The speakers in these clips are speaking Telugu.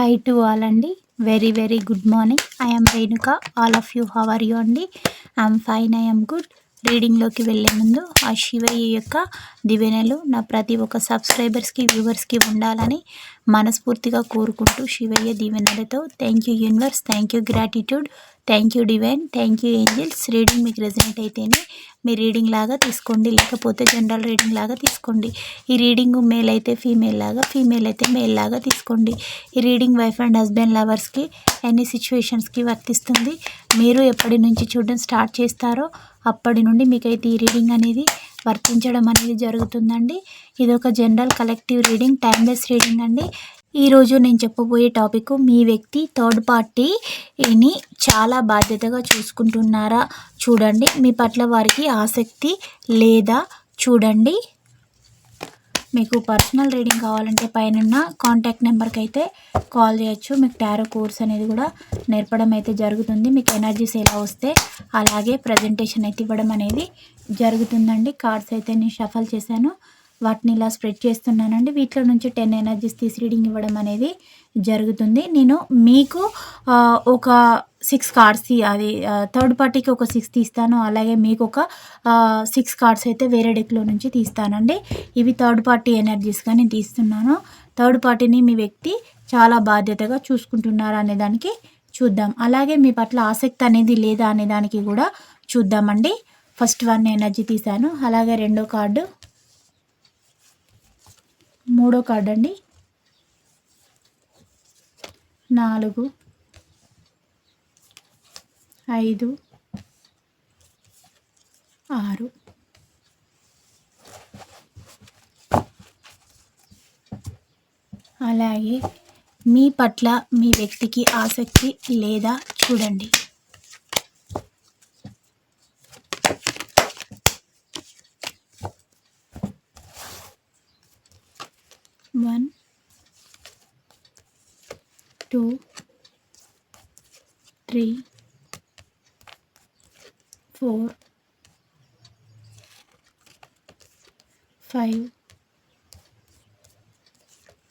హై టు ఆల్ అండి. Very very good morning I'm Renuka all of you how are you అండి? ఐఎమ్ ఫైన్ ఐఎమ్ గుడ్ రీడింగ్లోకి వెళ్ళే ముందు ఆ శివయ్య యొక్క దివెనలు నా ప్రతి ఒక్క సబ్స్క్రైబర్స్కి వ్యూవర్స్కి ఉండాలని మనస్ఫూర్తిగా కోరుకుంటూ శివయ్య దీవెనలతో thank you universe thank you gratitude thank you divine thank you angels. Reading మీకు రెజనేట్ అయితేనే మీ రీడింగ్ లాగా తీసుకోండి లేకపోతే జనరల్ రీడింగ్ లాగా తీసుకోండి. ఈ రీడింగ్ మేల్ అయితే ఫీమేల్ లాగా ఫీమేల్ అయితే మేల్ లాగా తీసుకోండి. ఈ రీడింగ్ వైఫ్ అండ్ హస్బెండ్ లవర్స్కి ఎన్ని సిచ్యువేషన్స్కి వర్తిస్తుంది మీరు ఎప్పటి నుంచి చూడడం స్టార్ట్ చేస్తారో అప్పటి నుండి మీకైతే ఈ రీడింగ్ అనేది వర్తించడం అనేది జరుగుతుందండి. ఇది ఒక general collective reading time base reading అండి. ఈరోజు నేను చెప్పబోయే టాపిక్ మీ వ్యక్తి థర్డ్ పార్టీని చాలా బాధ్యతగా చూసుకుంటున్నారా? చూడండి. మీ పట్ల వారికి ఆసక్తి లేదా? చూడండి. మీకు పర్సనల్ రీడింగ్ కావాలంటే పైన కాంటాక్ట్ నెంబర్కి అయితే కాల్ చేయొచ్చు. మీకు టారో కోర్స్ అనేది కూడా నేర్పడం అయితే జరుగుతుంది. మీకు ఎనర్జీస్ ఎలా వస్తే అలాగే ప్రజెంటేషన్ అయితే ఇవ్వడం అనేది జరుగుతుందండి. కార్డ్స్ అయితే నేను షఫల్ చేశాను. వాటిని ఇలా స్ప్రెడ్ చేస్తున్నానండి. వీటిలో నుంచి టెన్ ఎనర్జీస్ తీసి రీడింగ్ ఇవ్వడం అనేది జరుగుతుంది. నేను మీకు ఒక సిక్స్ కార్డ్స్ అది థర్డ్ పార్టీకి ఒక సిక్స్ తీస్తాను. అలాగే మీకు ఒక సిక్స్ కార్డ్స్ అయితే వేరే డెక్లో నుంచి తీస్తానండి. ఇవి థర్డ్ పార్టీ ఎనర్జీస్గా నేను తీస్తున్నాను. థర్డ్ పార్టీని మీ వ్యక్తి చాలా బాధ్యతగా చూసుకుంటున్నారు అనే దానికి చూద్దాం. అలాగే మీ పట్ల ఆసక్తి అనేది లేదా అనే దానికి కూడా చూద్దామండి. ఫస్ట్ వన్ ఎనర్జీ తీశాను. అలాగే రెండో కార్డు మూడో కార్డు అండి. నాలుగు ఐదు ఆరు. అలాగే మీ పట్ల మీ వ్యక్తికి ఆసక్తి లేదా చూడండి one two three four five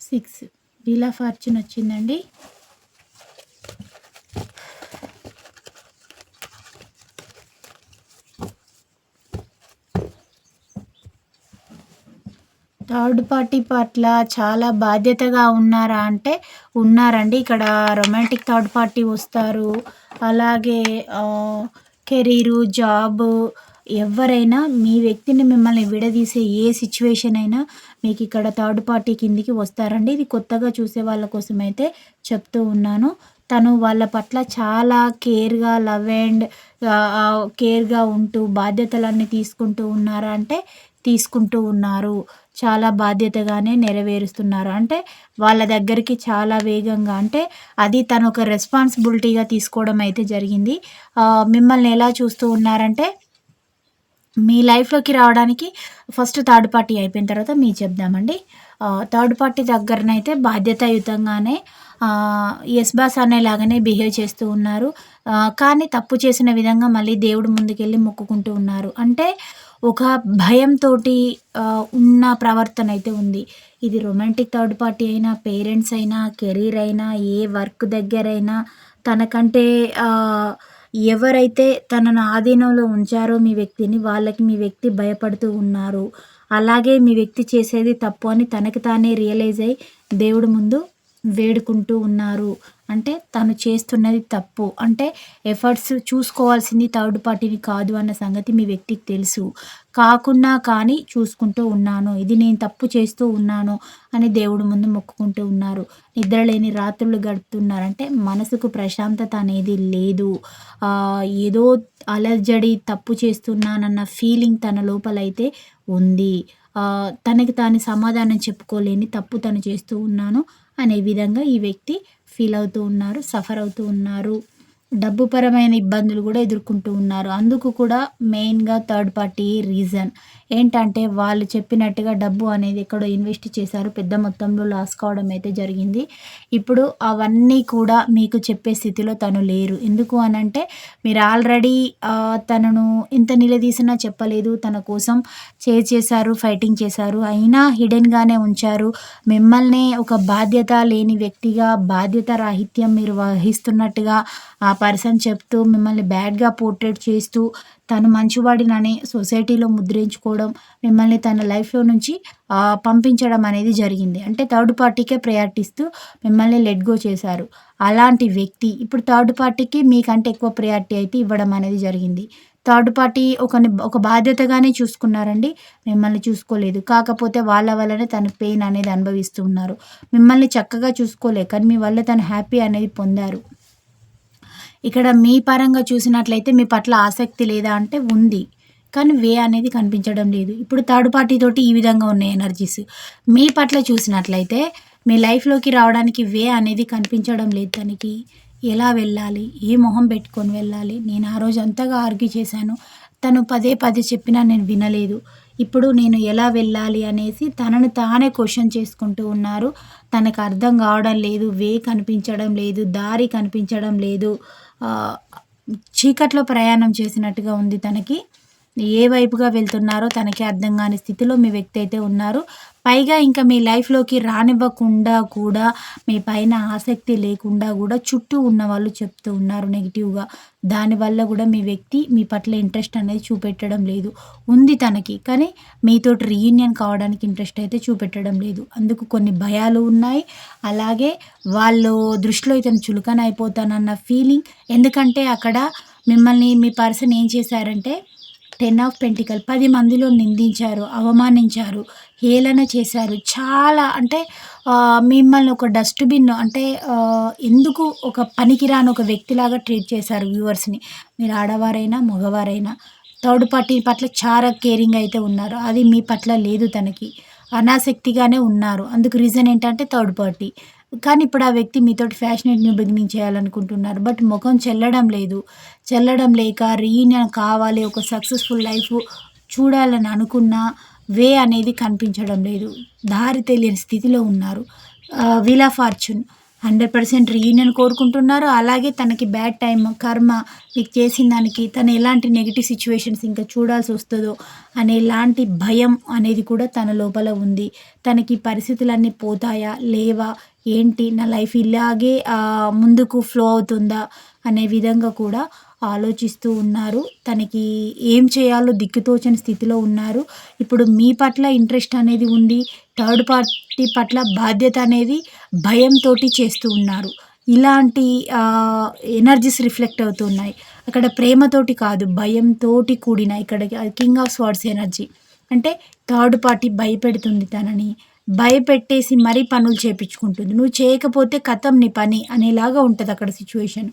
six. Wheel fortune వచ్చిందండి. థర్డ్ పార్టీ పట్ల చాలా బాధ్యతగా ఉన్నారా అంటే ఉన్నారండి. ఇక్కడ రొమాంటిక్ థర్డ్ పార్టీ వస్తారు. అలాగే కెరీరు జాబు ఎవరైనా మీ వ్యక్తిని మిమ్మల్ని విడదీసే ఏ సిచ్యువేషన్ అయినా మీకు ఇక్కడ థర్డ్ పార్టీ కిందికి వస్తారండి. ఇది కొత్తగా చూసే వాళ్ళ కోసం అయితే చెప్తూ ఉన్నాను. తను వాళ్ళ పట్ల చాలా కేర్గా లవ్ అండ్ కేర్గా ఉంటూ బాధ్యతలన్నీ తీసుకుంటూ ఉన్నారా అంటే తీసుకుంటూ ఉన్నారు. చాలా బాధ్యతగానే నెరవేరుస్తున్నారు? అంటే వాళ్ళ దగ్గరికి చాలా వేగంగా అంటే అది తను ఒక రెస్పాన్సిబిలిటీగా తీసుకోవడం అయితే జరిగింది. మిమ్మల్ని ఎలా చూస్తూ ఉన్నారంటే మీ లైఫ్లోకి రావడానికి ఫస్ట్ థర్డ్ పార్టీ అయిపోయిన తర్వాత మీ చెప్దామండి. థర్డ్ పార్టీ దగ్గరనైతే బాధ్యతాయుతంగానే ఎస్ బాస్ అనేలాగానే బిహేవ్ చేస్తూ ఉన్నారు. కానీ తప్పు చేసిన విధంగా మళ్ళీ దేవుడు ముందుకెళ్ళి మొక్కుకుంటూ ఉన్నారు. అంటే ఒక భయంతో ఉన్న ప్రవర్తన అయితే ఉంది. ఇది రొమాంటిక్ థర్డ్ పార్టీ అయినా పేరెంట్స్ అయినా కెరీర్ అయినా ఏ వర్క్ దగ్గరైనా తనకంటే ఎవరైతే తనను ఆధీనంలో ఉంచారో మీ వ్యక్తిని వాళ్ళకి మీ వ్యక్తి భయపడుతూ ఉన్నారు. అలాగే మీ వ్యక్తి చేసేది తప్పు అని తనకి తానే రియలైజ్ అయ్యి దేవుడి ముందు వేడుకుంటూ ఉన్నారు. అంటే తను చేస్తున్నది తప్పు. అంటే ఎఫర్ట్స్ చూసుకోవాల్సింది థర్డ్ పార్టీని కాదు అన్న సంగతి మీ వ్యక్తికి తెలుసు. కాకున్నా కానీ చూసుకుంటూ ఉన్నాను. ఇది నేను తప్పు చేస్తూ ఉన్నాను అని దేవుడు ముందు మొక్కుకుంటూ ఉన్నారు. నిద్రలేని రాత్రులు గడుపుతున్నారంటే మనసుకు ప్రశాంతత అనేది లేదు. ఏదో అలర్జడి తప్పు చేస్తున్నానన్న ఫీలింగ్ తన లోపలైతే ఉంది. తనకి తాను సమాధానం చెప్పుకోలేని తప్పు తను చేస్తూ ఉన్నాను. అనే విధంగా ఈ వ్యక్తి ఫీల్ అవుతూ ఉన్నారు సఫర్ అవుతూ ఉన్నారు. డబ్బు పరమైన ఇబ్బందులు కూడా ఎదుర్కొంటూ ఉన్నారు. అందుకు కూడా మెయిన్గా థర్డ్ పార్టీ రీజన్ ఏంటంటే వాళ్ళు చెప్పినట్టుగా డబ్బు అనేది ఎక్కడో ఇన్వెస్ట్ చేశారు. పెద్ద మొత్తంలో లాస్ కావడం అయితే జరిగింది. ఇప్పుడు అవన్నీ కూడా మీకు చెప్పే స్థితిలో తను లేరు. ఎందుకు అనంటే మీరు ఆల్రెడీ తనను ఎంత నిలదీసినా చెప్పలేదు. తన కోసం చేర్ చేశారు ఫైటింగ్ చేశారు. అయినా హిడెన్గానే ఉంచారు. మిమ్మల్ని ఒక బాధ్యత లేని వ్యక్తిగా బాధ్యత రాహిత్యం మీరు వహిస్తున్నట్టుగా ఆ పర్సన్ చెప్తూ మిమ్మల్ని బ్యాడ్గా పోర్ట్రేట్ చేస్తూ తను మంచివాడినని సొసైటీలో ముద్రించుకోవడం మిమ్మల్ని తన లైఫ్లో నుంచి పంపించడం అనేది జరిగింది. అంటే థర్డ్ పార్టీకే ప్రయారిటీస్తూ మిమ్మల్ని లెట్ గో చేశారు. అలాంటి వ్యక్తి ఇప్పుడు థర్డ్ పార్టీకి మీకంటే ఎక్కువ ప్రయారిటీ అయితే ఇవ్వడం అనేది జరిగింది. థర్డ్ పార్టీ ఒక ఒక బాధ్యతగానే చూసుకున్నారండి. మిమ్మల్ని చూసుకోలేదు. కాకపోతే వాళ్ళ వల్లనే తన పెయిన్ అనేది అనుభవిస్తున్నారు మిమ్మల్ని చక్కగా చూసుకోలేదు కానీ మీ వల్ల తను హ్యాపీ అనేది పొందారు. ఇక్కడ మీ పరంగా చూసినట్లయితే మీ పట్ల ఆసక్తి లేదా అంటే ఉంది. కానీ వే అనేది కనిపించడం లేదు. ఇప్పుడు థర్డ్ పార్టీ తోటి ఈ విధంగా ఉన్నాయి ఎనర్జీస్ మీ పట్ల చూసినట్లయితే మీ లైఫ్లోకి రావడానికి వే అనేది కనిపించడం లేదు తనకి. ఎలా వెళ్ళాలి? ఏ మొహం పెట్టుకొని వెళ్ళాలి? నేను ఆ రోజు అంతగా ఆర్గ్యూ చేశాను. తను పదే పదే చెప్పినా నేను వినలేదు. ఇప్పుడు నేను ఎలా వెళ్ళాలి అనేసి తనను తానే క్వశ్చన్ చేసుకుంటూ ఉన్నారు. తనకు అర్థం కావడం లేదు వే కనిపించడం లేదు దారి కనిపించడం లేదు. చీకట్లో ప్రయాణం చేసినట్టుగా ఉంది తనకి. ఏ వైపుగా వెళ్తున్నారో తనకి అర్థం కాని స్థితిలో మీ వ్యక్తి అయితే ఉన్నారు. పైగా ఇంకా మీ లైఫ్లోకి రానివ్వకుండా కూడా మీ పైన ఆసక్తి లేకుండా కూడా చుట్టూ ఉన్న వాళ్ళు చెప్తూ ఉన్నారు నెగిటివ్గా. దానివల్ల కూడా మీ వ్యక్తి మీ పట్ల ఇంట్రెస్ట్ అనేది చూపెట్టడం లేదు. ఉంది తనకి కానీ మీతో రీయూనియన్ కావడానికి ఇంట్రెస్ట్ అయితే చూపెట్టడం లేదు. అందుకు కొన్ని భయాలు ఉన్నాయి. అలాగే వాళ్ళు దృష్టిలో ఇతను చులకన అయిపోతానన్న ఫీలింగ్ ఎందుకంటే అక్కడ మిమ్మల్ని మీ పర్సన్ ఏం చేశారంటే టెన్ ఆఫ్ పెంటికల్ పది మందిలో నిందించారు అవమానించారు హేళన చేశారు. చాలా అంటే మిమ్మల్ని ఒక డస్ట్బిన్ అంటే ఎందుకు ఒక పనికిరాని ఒక వ్యక్తిలాగా ట్రీట్ చేశారు వ్యూవర్స్ని మీరు ఆడవారైనా మగవారైనా థర్డ్ పార్టీ పట్ల చాలా కేరింగ్ అయితే ఉన్నారు. అది మీ పట్ల లేదు తనకి. అనాసక్తిగానే ఉన్నారు. అందుకు రీజన్ ఏంటంటే థర్డ్ పార్టీ కానీ ఇప్పుడు ఆ వ్యక్తి మీతోటి ఫ్యాషనేట్ న్యూ బిగినింగ్ చేయాలనుకుంటున్నారు బట్ ముఖం చెల్లడం లేదు. చెల్లడం లేక రీయూనియన్ కావాలి ఒక సక్సెస్ఫుల్ లైఫ్ చూడాలని అనుకున్న వే అనేది కనిపించడం లేదు. దారి తెలియని స్థితిలో ఉన్నారు. విలా ఫార్చ్యూన్ హండ్రెడ్ పర్సెంట్ రీయూనియన్ కోరుకుంటున్నారు. అలాగే తనకి బ్యాడ్ టైం కర్మ మీకు చేసిన దానికి తను ఎలాంటి నెగిటివ్ సిచ్యువేషన్స్ ఇంకా చూడాల్సి వస్తుందో అనే ఎలాంటి భయం అనేది కూడా తన లోపల ఉంది. తనకి పరిస్థితులన్నీ పోతాయా లేవా ఏంటి నా లైఫ్ ఇలాగే ముందుకు ఫ్లో అవుతుందా అనే విధంగా కూడా ఆలోచిస్తూ ఉన్నారు. తనకి ఏం చేయాలో దిక్కుతోచని స్థితిలో ఉన్నారు. ఇప్పుడు మీ పట్ల ఇంట్రెస్ట్ అనేది ఉంది థర్డ్ పార్టీ పట్ల బాధ్యత అనేది భయంతో చేస్తూ ఉన్నారు. ఇలాంటి ఎనర్జీస్ రిఫ్లెక్ట్ అవుతున్నాయి. అక్కడ ప్రేమతోటి కాదు భయంతో కూడిన ఇక్కడ కింగ్ ఆఫ్ స్వార్డ్స్ ఎనర్జీ. అంటే థర్డ్ పార్టీ భయపెడుతుంది తనని. భయపెట్టేసి మరీ పనులు చేపించుకుంటుంది. నువ్వు చేయకపోతే కథం నీ పని అనేలాగా ఉంటుంది అక్కడ సిచ్యువేషన్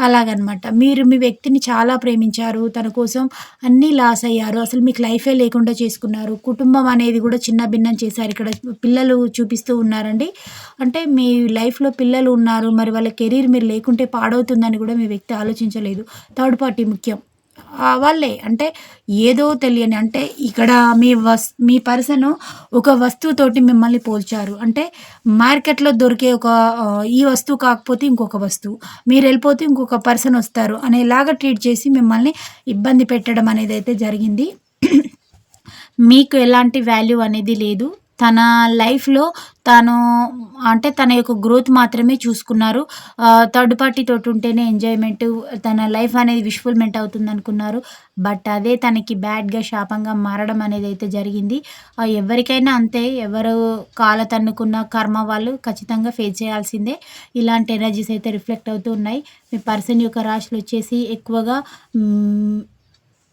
అలాగనమాట. మీరు మీ వ్యక్తిని చాలా ప్రేమించారు. తన కోసం అన్నీ లాస్ అయ్యారు. అసలు మీకు లైఫే లేకుండా చేసుకున్నారు. కుటుంబం అనేది కూడా చిన్న భిన్నం చేశారు. ఇక్కడ పిల్లలు చూపిస్తూ ఉన్నారండి. అంటే మీ లైఫ్లో పిల్లలు ఉన్నారు. మరి వాళ్ళ కెరీర్ మీరు లేకుంటే పాడవుతుందని కూడా మీ వ్యక్తి ఆలోచించలేదు. థర్డ్ పార్టీ ముఖ్యం. వాళ్ళే. అంటే ఏదో తెలియని అంటే ఇక్కడ మీ వస్ మీ పర్సన్ ఒక వస్తువుతోటి మిమ్మల్ని పోల్చారు. అంటే మార్కెట్లో దొరికే ఒక ఈ వస్తువు కాకపోతే ఇంకొక వస్తువు. మీరు వెళ్ళిపోతే ఇంకొక పర్సన్ వస్తారు అనేలాగా ట్రీట్ చేసి మిమ్మల్ని ఇబ్బంది పెట్టడం అనేది అయితే జరిగింది. మీకు ఎలాంటి వాల్యూ అనేది లేదు. తన లైఫ్లో తను అంటే తన యొక్క గ్రోత్ మాత్రమే చూసుకున్నారు. థర్డ్ పార్టీ తోటి ఉంటేనే ఎంజాయ్మెంట్ తన లైఫ్ అనేది విష్ఫుల్మెంట్ అవుతుంది అనుకున్నారు బట్ అదే తనకి బ్యాడ్గా శాపంగా మారడం అనేది అయితే జరిగింది. ఎవరికైనా అంతే ఎవరు కాల తన్నుకున్న కర్మ వాళ్ళు ఖచ్చితంగా ఫేస్ చేయాల్సిందే. ఇలాంటి ఎనర్జీస్ అయితే రిఫ్లెక్ట్ అవుతూ ఉన్నాయి. మీ పర్సన్ యొక్క రాశులు వచ్చేసి ఎక్కువగా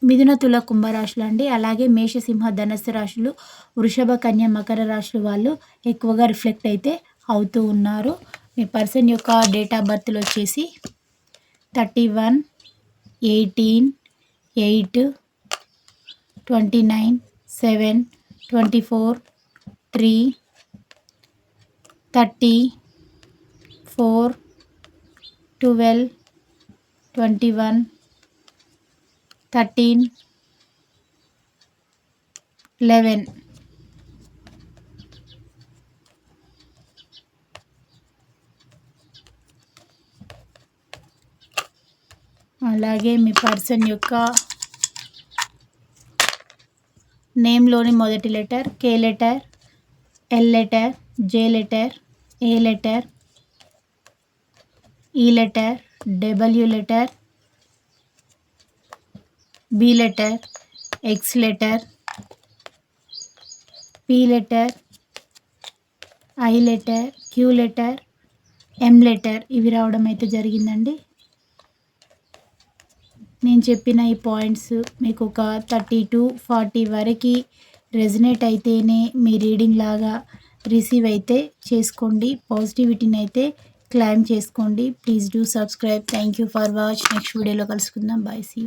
మిథున తుల కుంభరాశులు అండి అలాగే మేషసింహ ధనస్సు రాశులు వృషభ కన్య మకర రాశులు వాళ్ళు ఎక్కువగా రిఫ్లెక్ట్ అయితే అవుతూ ఉన్నారు. మీ పర్సన్ యొక్క డేట్ ఆఫ్ బర్త్లు వచ్చేసి thirty one eighteen eight twenty nine seven twenty four three thirty four twelve twenty one thirteen. Eleven. అలాగే మీ పర్సన్ యొక్క నేమ్లోని మొదటి letter K letter L letter J letter A letter E letter W letter B letter X letter P letter I letter Q letter M letter ఇవి రావడం అయితే జరిగిందండి. నేను చెప్పిన ఈ పాయింట్స్ మీకు ఒక థర్టీ టు ఫార్టీ వరకు రెజనేట్ అయితేనే మీ రీడింగ్ లాగా రిసీవ్ అయితే చేసుకోండి. పాజిటివిటీని అయితే క్లైమ్ చేసుకోండి. Please do subscribe. Thank you for watch. Next వీడియోలో కలుసుకుందాం. బాయ్. సీ